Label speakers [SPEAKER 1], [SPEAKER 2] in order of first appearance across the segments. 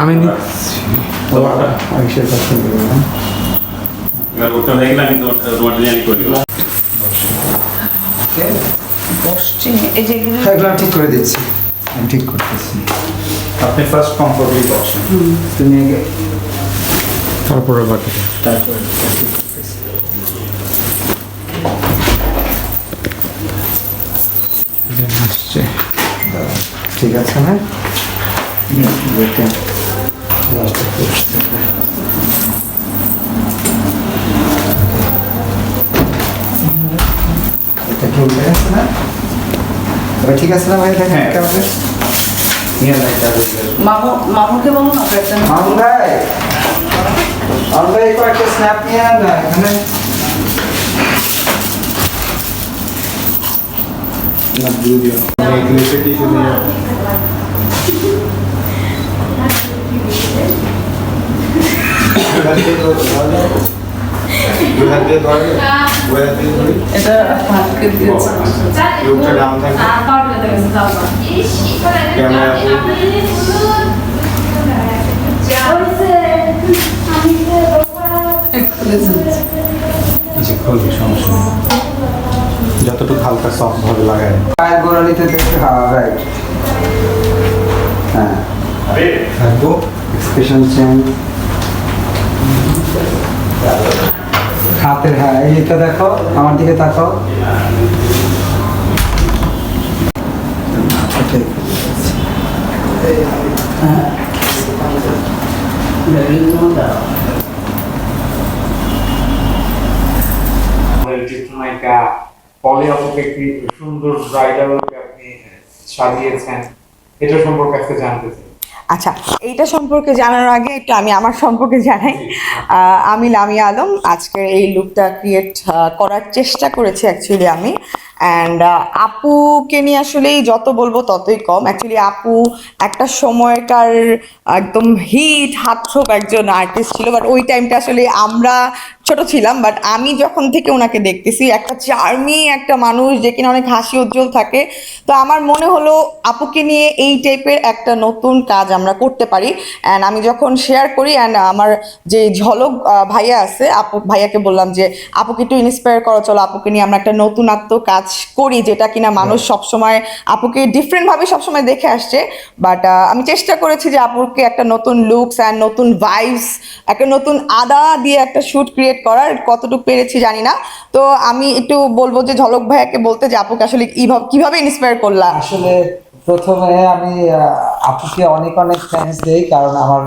[SPEAKER 1] আমি
[SPEAKER 2] ঠিক করে দিচ্ছি ঠিক করতেছি আপনি ফার্স্ট কমফোর্টলি বসেন তুমি আগে
[SPEAKER 1] তারপরে বাকিটা
[SPEAKER 2] তারপরে
[SPEAKER 1] আসছে।
[SPEAKER 2] ঠিক আছে না। এটা কি উঠে গেছে না? এবার ঠিক আছে না ভাই দেখেন কেমন? তাহলে
[SPEAKER 3] মামু মামুকে বলো না
[SPEAKER 2] মামুন ভাই মামুন ভাই কয়েকটা স্ন্যাপ নিয়ে আন না এখানে না ভিডিও ইংলিশে কিছু নিয়ে
[SPEAKER 3] এটা হাতকে দিয়েছে একটু লেজেন্স
[SPEAKER 1] আচ্ছা খুলবি সমস্যা। নেই যতটুকু হালকা সফট ভাবে লাগায়।
[SPEAKER 2] পায়ের গোড়ালিতে দেখতে হাওয়া রাইট হ্যাঁ।
[SPEAKER 1] থাকব
[SPEAKER 2] এক্সপ্রেশন চেঞ্জ হাতের হ্যাঁ এই এটা দেখো আমার দিকে তাকাও। ঠিক
[SPEAKER 4] আমাদের চিত্রনায়িকা পলি আপুকে কি সুন্দর ব্রাইডাল আপনি সাজিয়েছেন। এটা সম্পর্কে আজকে জানতে চাই।
[SPEAKER 5] আচ্ছা এইটা সম্পর্কে জানার আগে একটু আমি আমার সম্পর্কে জানাই। আমি লামিয়া আলম। আজকের এই লুকটা ক্রিয়েট করার চেষ্টা করেছি অ্যাকচুয়ালি আমি। অ্যান্ড আপুকে নিয়ে আসলেই যত বলব ততই কম। অ্যাকচুয়ালি আপু একটা সময়কার একদম হিট হাতছোপ একজন আর্টিস্ট ছিল। বাট ওই টাইমটা আসলে আমরা ছোট ছিলাম বাট আমি যখন থেকে ওনাকে দেখতেছি একটা চার্মি একটা মানুষ যে কিনা অনেক হাসি উজ্জ্বল থাকে। তো আমার মনে হলো আপুকে নিয়ে এই টাইপের একটা নতুন কাজ আমরা করতে পারি। অ্যান্ড আমি যখন শেয়ার করি অ্যান্ড আমার যে ঝলক ভাইয়া আছে আপু ভাইয়াকে বললাম যে আপুকে একটু ইন্সপায়ার করো চলো আপুকে নিয়ে আমরা একটা নতুনত্ব কাজ করি যেটা কিনা মানুষ সবসময় আপুকে ডিফারেন্টভাবে সবসময় দেখে আসছে। বাট আমি চেষ্টা করেছি যে আপুকে একটা নতুন লুকস অ্যান্ড নতুন ভাইবস একটা নতুন আদা দিয়ে একটা শ্যুট ক্রিয়েট করার কতটুকু পেরেছি জানি না। তো আমি একটু বলব যে ঝলক ভাইয়াকে বলতে যে আপুকে আসলে কীভাবে ইন্সপায়ার করলাম
[SPEAKER 6] আসলে প্রথমে আমি আপুকে অনেক অনেক থ্যাঙ্কস দিই কারণ আমার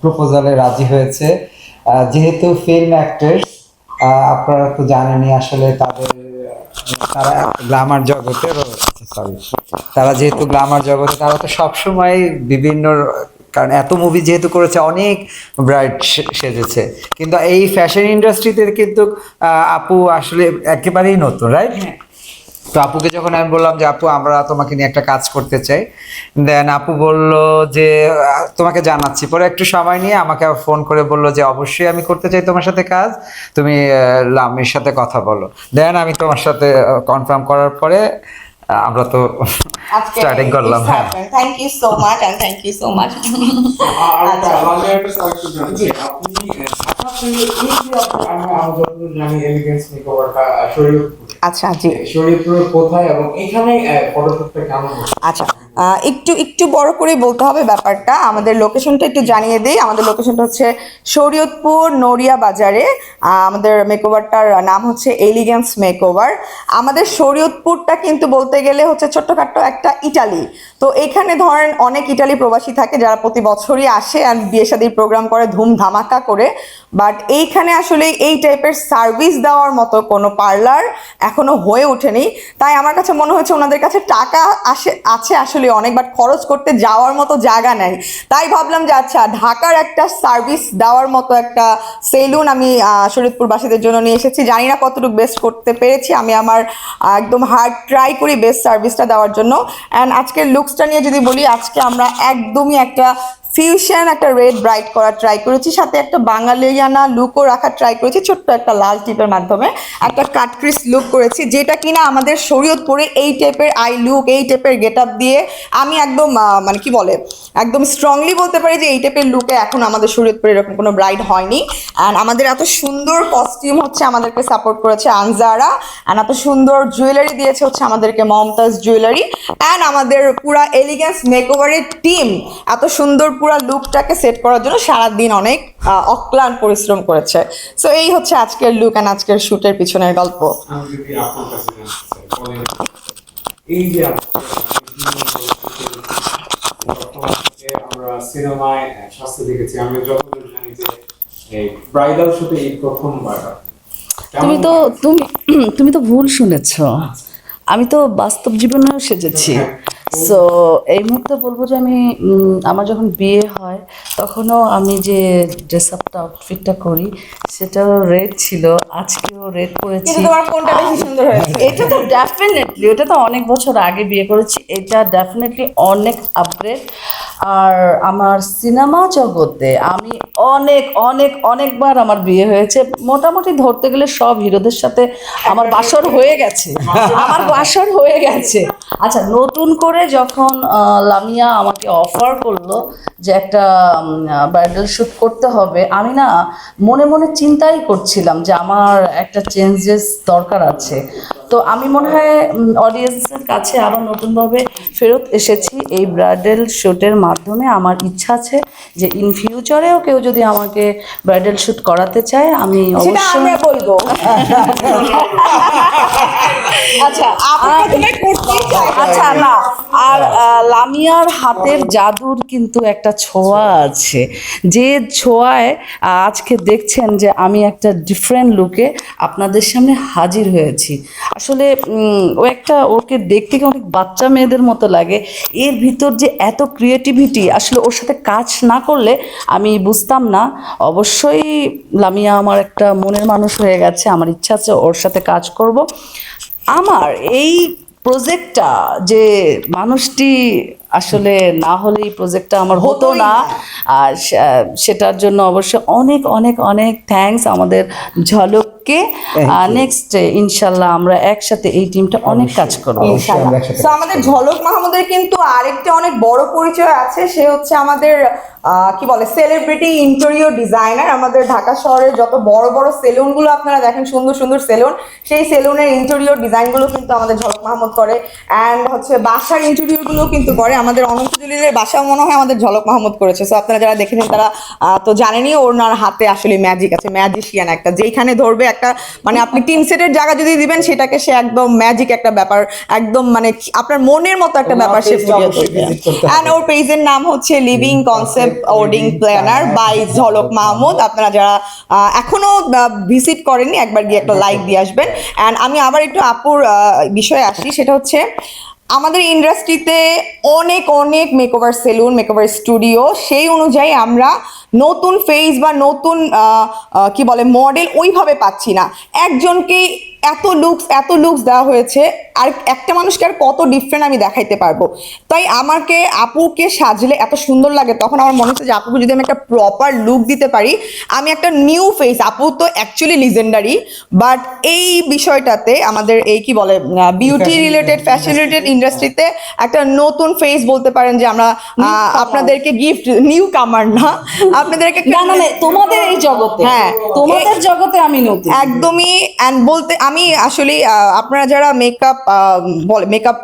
[SPEAKER 6] প্রপোজালে রাজি হয়েছে। যেহেতু ফিল্ম অ্যাক্টর আপনারা তো জানেনই আসলে তাদের, তারা গ্লামার জগতে সরি তারা যেহেতু গ্লামার জগতে, তারা তো সবসময় বিভিন্ন কারণ এত মুভি যেহেতু করেছে অনেক ব্রাইট সেজেছে। কিন্তু এই ফ্যাশন ইন্ডাস্ট্রিতে কিন্তু আপু আসলে একেবারেই নতুন রাইট তো আপুকে যখন আমি বললাম যে আপু আমরা তোমাকে নিয়ে একটা কাজ করতে চাই। দেন আপু বলল যে তোমাকে জানাচ্ছি। পরে একটু সময় নিয়ে আমাকে ফোন করে বলল যে অবশ্যই আমি করতে চাই তোমার সাথে কাজ। তুমি লামির সাথে কথা বলো। দেন আমি তোমার সাথে কনফার্ম করার পরে আমরা তো স্টার্টিং করলাম হ্যাঁ।
[SPEAKER 5] Thank you so much and thank you so much আচ্ছা। আচ্ছা জি।
[SPEAKER 4] শরীরপুর কোথায় এবং এখানে ফটোশুটটা কেমন
[SPEAKER 5] আচ্ছা। একটু একটু বড় করে বলতে হবে ব্যাপারটা। আমাদের লোকেশনটা একটু জানিয়ে দিই। আমাদের লোকেশনটা হচ্ছে শরীয়তপুর নড়িয়া বাজারে। আমাদের মেকওভারটার নাম হচ্ছে এলিগেন্স মেকওভার আমাদের শরীয়তপুরটা কিন্তু বলতে গেলে হচ্ছে ছোট্টখাট্ট একটা ইটালি। তো এখানে ধরেন অনেক ইটালি প্রবাসী থাকে যারা প্রতি বছরই আসে আর বিয়ে শাদির প্রোগ্রাম করে ধুম ধামাকা করে। বাট এইখানে আসলে এই টাইপের সার্ভিস দেওয়ার মতো কোনো পার্লার এখনও হয়ে ওঠেনি। তাই আমার কাছে মনে হচ্ছে ওনাদের কাছে টাকা আসে, আছে আসলে অনেক বাট খরচ করতে যাওয়ার মতো জায়গা নেই। তাই ভাবলাম যে আচ্ছা ঢাকার একটা সার্ভিস দেওয়ার মতো একটা সেলুন আমি শরীরপুরবাসীদের জন্য নিয়ে এসেছি। জানি না কতটুকু বেস্ট করতে পেরেছি। আমি আমার একদম হার্ড ট্রাই করি বেস্ট সার্ভিসটা দেওয়ার জন্য। অ্যান্ড আজকের লুকসটা নিয়ে যদি বলি, আজকে আমরা একদমই একটা ফিউশন একটা রেড ব্রাইট করার ট্রাই করেছি, সাথে একটা বাঙালিয়ানা লুকও রাখার ট্রাই করেছি, ছোট্ট একটা লাল টিপের মাধ্যমে। একটা কাটক্রিস লুক করেছি, যেটা কিনা আমাদের শরীয়তপুরে এই টাইপের আই লুক এই টাইপের গেট আপ দিয়ে আমি একদম মানে কি বলে, একদম স্ট্রংলি বলতে পারি যে এই টাইপের লুকে এখন আমাদের শরীয়তপুরে এরকম কোনো ব্রাইড হয়নি। অ্যান্ড আমাদের এত সুন্দর কস্টিউম হচ্ছে আমাদেরকে সাপোর্ট করেছে আনজারা অ্যান্ড এত সুন্দর জুয়েলারি দিয়েছে হচ্ছে আমাদেরকে মমতাজ জুয়েলারি অ্যান্ড আমাদের পুরা এলিগেন্স মেকওভারের টিম এত সুন্দর পুরা লুকটাকে সেট করার জন্য সারাদিন অনেক আহ, অক্লান্ত পরিশ্রম করেছে। সো এই হচ্ছে আজকের লুক অ্যান্ড আজকের শ্যুটের পিছনের গল্প।
[SPEAKER 3] তুমি তো তুমি তুমি তো ভুল শুনেছ। আমি তো বাস্তব জীবনেও সেজেছি। সো এই মুহূর্তে বলব যে আমি আমার যখন বিয়ে হয় তখনও আমি যে ড্রেস আপটা আউটফিটটা করি সেটাও রেড ছিল আজকেও রেড করেছি
[SPEAKER 5] কিন্তু কোনটা বেশি সুন্দর হয়েছে?
[SPEAKER 3] এটা তো ডেফিনেটলি ওটা তো অনেক বছর আগে বিয়ে করেছি এটা ডেফিনেটলি অনেক আপগ্রেড আর আমার সিনেমা জগতে আমি অনেক অনেক, অনেকবার আমার বিয়ে হয়েছে। মোটামুটি ধরতে গেলে সব হিরোদের সাথে আমার বাসর হয়ে গেছে। আমার বাসর হয়ে গেছে। আচ্ছা নতুন করে যখন লামিয়া আমাকে অফার করল যে একটা ব্রাইডাল শ্যুট করতে হবে, আমি না মনে মনে চিন্তাই করছিলাম যে আমার একটা চেঞ্জেস দরকার আছে। তো আমি মনে হয় অডিয়েন্সের কাছে আবার নতুনভাবে ফেরত এসেছি এই ব্রাইডাল শ্যুটের মাধ্যমে। আমার ইচ্ছা আছে যে ইন ফিউচারেও কেউ যদি আমাকে ব্রাইডাল শ্যুট করাতে চায় আমি অবশ্যই
[SPEAKER 5] বলব।
[SPEAKER 3] আচ্ছা। আচ্ছা না। আর লামিয়ার হাতের জাদুর কিন্তু একটা ছোঁয়া আছে। যে ছোঁয়ায় আজকে দেখছেন যে আমি একটা ডিফারেন্ট লুকে আপনাদের সামনে হাজির হয়েছি। আসলে ও একটা ওকে দেখতে অনেক বাচ্চা মেয়েদের মতো লাগে। এর ভিতর যে এত ক্রিয়েটিভিটি আসলে ওর সাথে কাজ না করলে আমি বুঝতাম না। অবশ্যই লামিয়া আমার একটা মনের মানুষ হয়ে গেছে আমার ইচ্ছা আছে ওর সাথে কাজ করব। আমার এই প্রজেক্টটা যে মানুষটি আসলে না হলে এই প্রজেক্টটা আমার হতো না। আর সেটার জন্য অবশ্য অনেক অনেক অনেক থ্যাঙ্কস আমাদের ঝলককে নেক্সট ইনশাল্লাহ আমরা একসাথে এই টিমটা অনেক কাজ করব।
[SPEAKER 5] তো আমাদের ঝলক মাহমুদের কিন্তু আরেকটা অনেক বড় পরিচয় আছে। সে হচ্ছে আমাদের কি বলে সেলিব্রিটি ইন্টেরিয়র ডিজাইনার আমাদের ঢাকা শহরের যত বড় বড় সেলুনগুলো আপনারা দেখেন সুন্দর সুন্দর সেলুন সেই সেলুনের ইন্টেরিয়র ডিজাইনগুলো কিন্তু আমাদের ঝলক মাহমুদ করে। অ্যান্ড হচ্ছে বাসার ইন্টেরিয়রগুলো কিন্তু করে। আমাদের অনন্ত জলিলের বাসা মনে হয় আমাদের ঝলক মাহমুদ করেছে। সো আপনারা যারা দেখেছেন তারা আহ, তো জানেনই ওনার হাতে আসলে ম্যাজিক আছে ম্যাজিশিয়ান একটা। যেইখানে ধরবে একটা মানে আপনি তিন সেটের জায়গা যদি দিবেন সেটাকে সে একদম ম্যাজিক একটা ব্যাপার একদম মানে আপনার মনের মতো একটা ব্যাপার সে ফুটিয়ে তুলবে। অ্যান্ড ওর পেজের নাম হচ্ছে লিভিং কনসেপ্ট ওর্ডিং প্ল্যানার বাই ঝলক মাহমুদ আপনারা যারা এখনও ভিজিট করেননি একবার গিয়ে একটা লাইক দিয়ে আসবেন। অ্যান্ড আমি আবার একটু আপুর আহ, বিষয়ে আসি। সেটা হচ্ছে আমাদের ইন্ডাস্ট্রিতে অনেক অনেক মেকওভার সেলুন মেকওভার স্টুডিও সেই অনুযায়ী আমরা নতুন ফেস বা নতুন কি বলে মডেল ওইভাবে পাচ্ছি না। একজনকেই এত লুকস এত লুকস দেওয়া হয়েছে আর একটা মানুষকে আর কত ডিফারেন্ট আমি দেখাইতে পারব। তাই আমাকে আপুকে সাজলে এত সুন্দর লাগে তখন আমার মনে হচ্ছে যে আপুকে যদি আমি একটা প্রপার লুক দিতে পারি আমি একটা নিউ ফেস আপু তো অ্যাকচুয়ালি লিজেন্ডারি বাট এই বিষয়টাতে আমাদের এই কি বলে বিউটি রিলেটেড ফ্যাশন রিলেটেড ইন্ডাস্ট্রিতে একটা নতুন ফেস বলতে পারেন যে আমরা আপনাদেরকে গিফট নিউ কামার না আপনাদেরকে
[SPEAKER 3] না না না তোমাদের এই জগতে
[SPEAKER 5] হ্যাঁ।
[SPEAKER 3] তোমাদের জগতে আমি নতুন।
[SPEAKER 5] একদমই অ্যান্ড বলতে আমি আসলে আপনারা যারা মেকআপ বলে মেকআপ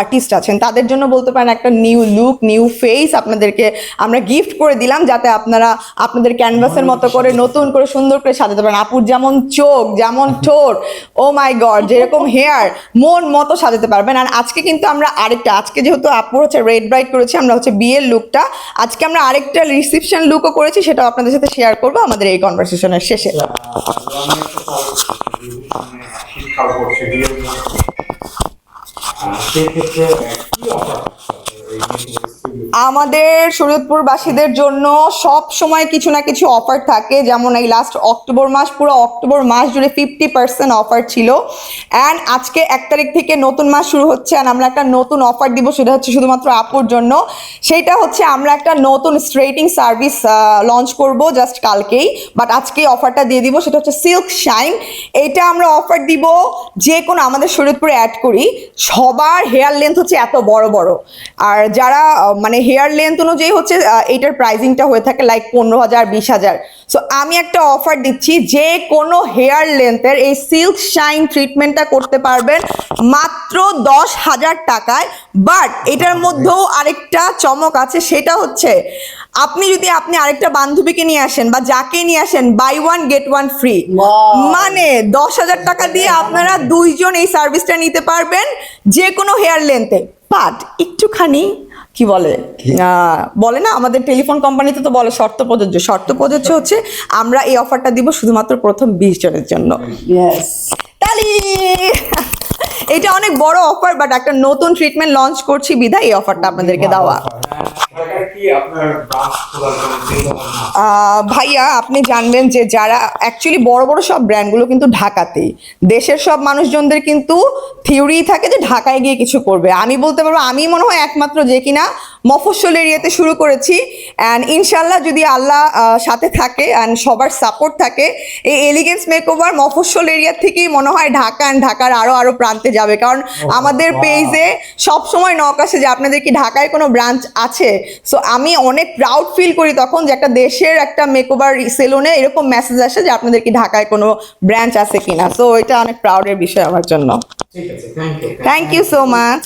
[SPEAKER 5] আর্টিস্ট আছেন তাদের জন্য বলতে পারেন একটা নিউ লুক নিউ ফেস আপনাদেরকে আমরা গিফট করে দিলাম যাতে আপনারা আপনাদের ক্যানভাসের মতো করে নতুন করে সুন্দর করে সাজাতে পারেন। আপুর যেমন চোখ যেমন ঠোঁট ও মাই গড যেরকম হেয়ার মন মতো সাজাতে পারবেন। আর আজকে কিন্তু আমরা আরেকটা আজকে যেহেতু আপুর হচ্ছে রেড ব্রাইট করেছি আমরা হচ্ছে বিয়ের লুকটা আজকে আমরা আরেকটা রিসেপশন লুকও করেছি সেটাও আপনাদের সাথে শেয়ার করব আমাদের এই কনভারসেশনের শেষে।
[SPEAKER 4] শিক্ষা উপর বিয়ের সেক্ষেত্রে কি অফার এই
[SPEAKER 5] আমাদের শরীয়তপুরবাসীদের জন্য সব সময় কিছু না কিছু অফার থাকে। যেমন এই লাস্ট অক্টোবর মাস, পুরো অক্টোবর মাস জুড়ে ফিফটি পার্সেন্ট অফার ছিল। অ্যান্ড আজকে এক তারিখ থেকে নতুন মাস শুরু হচ্ছে অ্যান্ড আমরা একটা নতুন অফার দিব, সেটা হচ্ছে শুধুমাত্র আপুর জন্য। সেটা হচ্ছে আমরা একটা নতুন স্ট্রেটিং সার্ভিস লঞ্চ করব জাস্ট কালকেই। বাট আজকে অফারটা দিয়ে দিব, সেটা হচ্ছে সিল্ক শাইন এটা আমরা অফার দিব যে কোনো আমাদের শরীরপুরে অ্যাড করি। সবার হেয়ার লেন্থ হচ্ছে এত বড় বড়। আর যারা মানে হেয়ার লেন্থ অনুযায়ী হচ্ছে এইটার প্রাইজিংটা হয়ে থাকে লাইক পনেরো হাজার বিশ হাজার। সো আমি একটা অফার দিচ্ছি যে কোনো হেয়ার লেন্থের এই সিল্ক শাইন ট্রিটমেন্টটা করতে পারবেন মাত্র দশ হাজার টাকায়। বাট এটার মধ্যেও আরেকটা চমক আছে সেটা হচ্ছে আপনি যদি আপনি আরেকটা বান্ধবীকে নিয়ে আসেন বা যাকে নিয়ে আসেন buy one get one free মানে দশ হাজার টাকা দিয়ে আপনারা দুইজন এই সার্ভিসটা নিতে পারবেন যে কোনো হেয়ার লেন্থে। বাট একটুখানি কি বলে? বলে না আমাদের টেলিফোন কোম্পানিতে তো বলে শর্ত প্রযোজ্য। শর্ত প্রযোজ্য হচ্ছে আমরা এই অফারটা দিব শুধুমাত্র প্রথম বিশ জনের জন্য। তালি! এটা অনেক বড় অফার বাট একটা নতুন ট্রিটমেন্ট লঞ্চ করছি বিধায় এই অফারটা আপনাদেরকে দেওয়া? আহ, ভাইয়া আপনি জানবেন যে যারা অ্যাকচুয়ালি বড় বড় সব ব্র্যান্ডগুলো কিন্তু ঢাকাতেই। দেশের সব মানুষজনদের কিন্তু থিওরি থাকে যে ঢাকায় গিয়ে কিছু করবে। আমি বলতে পারব আমি মনে হয় একমাত্র যে কিনা মফস্বল এরিয়াতে শুরু করেছি। অ্যান্ড ইনশাল্লাহ যদি আল্লাহ সাথে থাকে অ্যান্ড সবার সাপোর্ট থাকে এই এলিগেন্স মেকওভার মফস্বল এরিয়া থেকেই মনে হয় ঢাকা অ্যান্ড ঢাকার আরও আরও প্রান্তে যাবে। কারণ আমাদের পেজে সবসময় নক আসে যে আপনাদের কি ঢাকায় কোনো ব্রাঞ্চ আছে? সো আমি অনেক প্রাউড ফিল করি তখন যে একটা দেশের একটা মেকওভার সেলুনে এরকম মেসেজ আসে যে আপনাদের কি ঢাকায় কোনো ব্রাঞ্চ আছে কিনা। সো এটা অনেক প্রাউডের বিষয় আমার জন্য। Thank you so much